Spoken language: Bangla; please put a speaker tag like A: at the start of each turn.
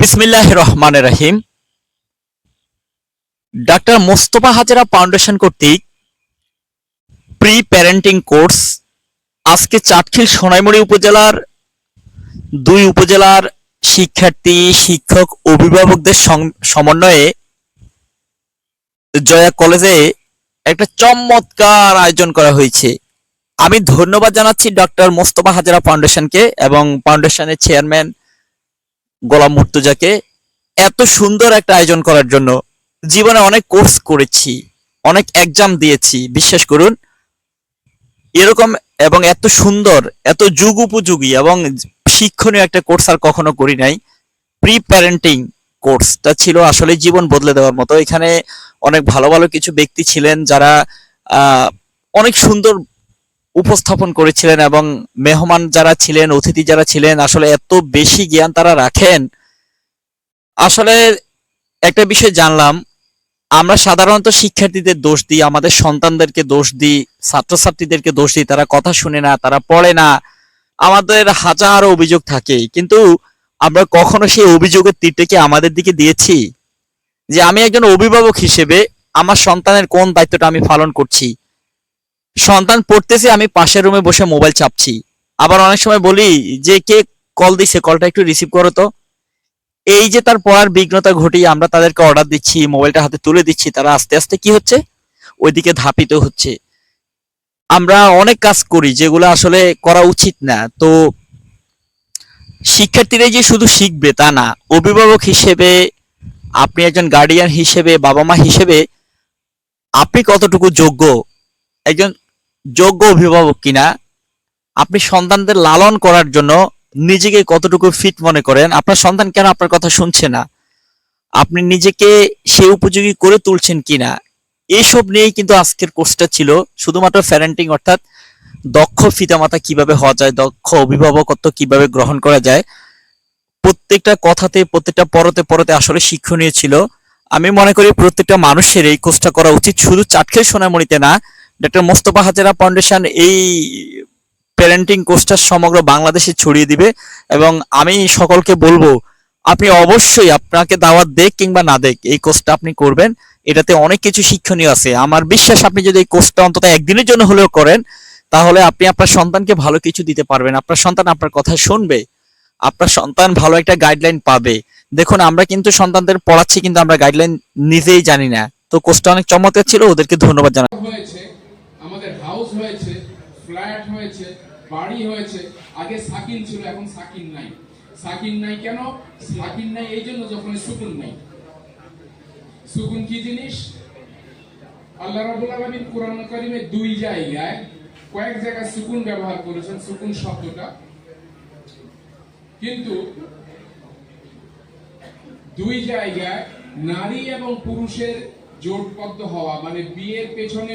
A: বিসমিল্লাহ রহমান রহিম। ডাক্তার মোস্তফা হাজেরা ফাউন্ডেশন কর্তৃক প্রি প্যারেন্টিং কোর্স আজকে চাটখিল সোনাইমুড়ি উপজেলার দুই উপজেলার শিক্ষার্থী, শিক্ষক, অভিভাবকদের সমন্বয়ে জয়া কলেজে একটা চমৎকার আয়োজন করা হয়েছে। আমি ধন্যবাদ জানাচ্ছি ডক্টর মোস্তফা হাজেরা ফাউন্ডেশনকে এবং ফাউন্ডেশনের চেয়ারম্যান গোলাম মুর্তুজাকে এত সুন্দর একটা আয়োজন করার জন্য জীবনে অনেক কোর্স করেছি, অনেক এক্সাম দিয়েছি, বিশ্বাস করুন। এরকম এবং এত সুন্দর, এত যুগ উপযোগী এবং শিক্ষণীয় একটা কোর্স আর কখনো করি নাই। প্রি প্যারেন্টিং কোর্সটা ছিল আসলে জীবন বদলে দেওয়ার মতো। এখানে অনেক ভালো ভালো কিছু ব্যক্তি ছিলেন যারা অনেক সুন্দর উপস্থাপন করেছিলেন এবং মেহমান যারা ছিলেন, অতিথি যারা ছিলেন, আসলে এত বেশি জ্ঞান তারা রাখেন। আসলে একটা বিষয় জানলাম, আমরা সাধারণত শিক্ষার্থীদের দোষ দিই, আমাদের সন্তানদেরকে দোষ দিই, ছাত্রছাত্রীদেরকে দোষ দিই, তারা কথা শুনে না, তারা পড়ে না, আমাদের হাজারো অভিযোগ থাকে। কিন্তু আমরা কখনো সেই অভিযোগের তীরটাকে আমাদের দিকে দিয়েছি? যে আমি একজন অভিভাবক হিসেবে আমার সন্তানের কোন দায়িত্বটা আমি পালন করছি? সন্তান পড়তেছে, আমি পাশের রুমে বসে মোবাইল চাপছি। আবার অনেক সময় বলি যে, কে কল দিছে? কলটা একটু রিসিভ করো তো। এই যে তার পড়ার বিঘ্নতা ঘটিয়ে আমরা তাদেরকে অর্ডার দিচ্ছি মোবাইলটা হাতে তুলে দিচ্ছি, তারা আস্তে আস্তে কি হচ্ছে? ওইদিকে ধাপিত হচ্ছে। আমরা অনেক কাজ করি যেগুলো আসলে করা উচিত না। তো শিক্ষার্থীরা যে শুধু শিখবে তা না, অভিভাবক হিসেবে, আপনি একজন গার্ডিয়ান হিসেবে বাবা মা হিসেবে, আপনি কতটুকু যোগ্য? একজন যোগ্য অভিভাবক কিনা, আপনি সন্তানদের লালন করার জন্য নিজেকে কতটুকু ফিট মনে করেন, আপনার সন্তান কেন আপনার কথা শুনছে না, আপনি নিজেকে সে উপযোগী করে তুলছেন কিনা, এইসব নিয়েই কিন্তু আজকের কোর্সটা ছিল, শুধুমাত্র প্যারেন্টিং অর্থাৎ দক্ষ পিতামাতা কীভাবে হওয়া যায়, দক্ষ অভিভাবকত্ব কীভাবে গ্রহণ করা যায়, প্রত্যেকটা কথাতে, প্রত্যেকটা পরতে পরতে আসলে শিক্ষণীয় ছিল। আমি মনে করি প্রত্যেকটা মানুষের এই কোর্সটা করা উচিত, শুধু চাটখেল সোনামণিতে না ডক্টর মোস্তফা হাজারা ফাউন্ডেশন এই প্যারেন্টিং কোর্সটা সমগ্র বাংলাদেশে ছড়িয়ে দিবে এবং আমি সকলকে বলব, আপনি অবশ্যই আপনাকে দাওয়াত দেখ কিংবা না দেখ এই কোর্সটা আপনি করবেন। এটাতে অনেক কিছু শিক্ষণীয় আছে। আমার বিশ্বাস আপনি যদি এই কোর্সটা অন্তত একদিনের জন্য হলেও করেন, তাহলে আপনি আপনার সন্তানকে ভালো কিছু দিতে পারবেন। আপনার সন্তান আপনার কথা শুনবে। আপনার সন্তান ভালো একটা গাইডলাইন পাবে। দেখুন, আমরা কিন্তু সন্তানদের পড়াচ্ছি, কিন্তু আমরা গাইডলাইন নিজেই জানি না। তো কোর্সটা অনেক চমৎকার ছিল। ওদেরকে ধন্যবাদ জানাই
B: আমাদের হাউস হয়েছে ফ্ল্যাট হয়েছে, বাড়ি হয়েছে, আগে সাকিন ছিল, এখন সাকিন নাই। সাকিন নাই কেন? সাকিন নাই এই জন্য যখন সুকুন নাই। সুকুন কি জিনিস? আল্লাহ রাব্বুল আলামিন কোরআন কারিমে দুই জায়গায় কয়েক জায়গায় সুকুন ব্যবহার করেছেন, সুকুন শব্দটা। কিন্তু দুই জায়গায় নারী এবং পুরুষের জোট জোটবদ্ধ হওয়া মানে বিয়ের পেছনে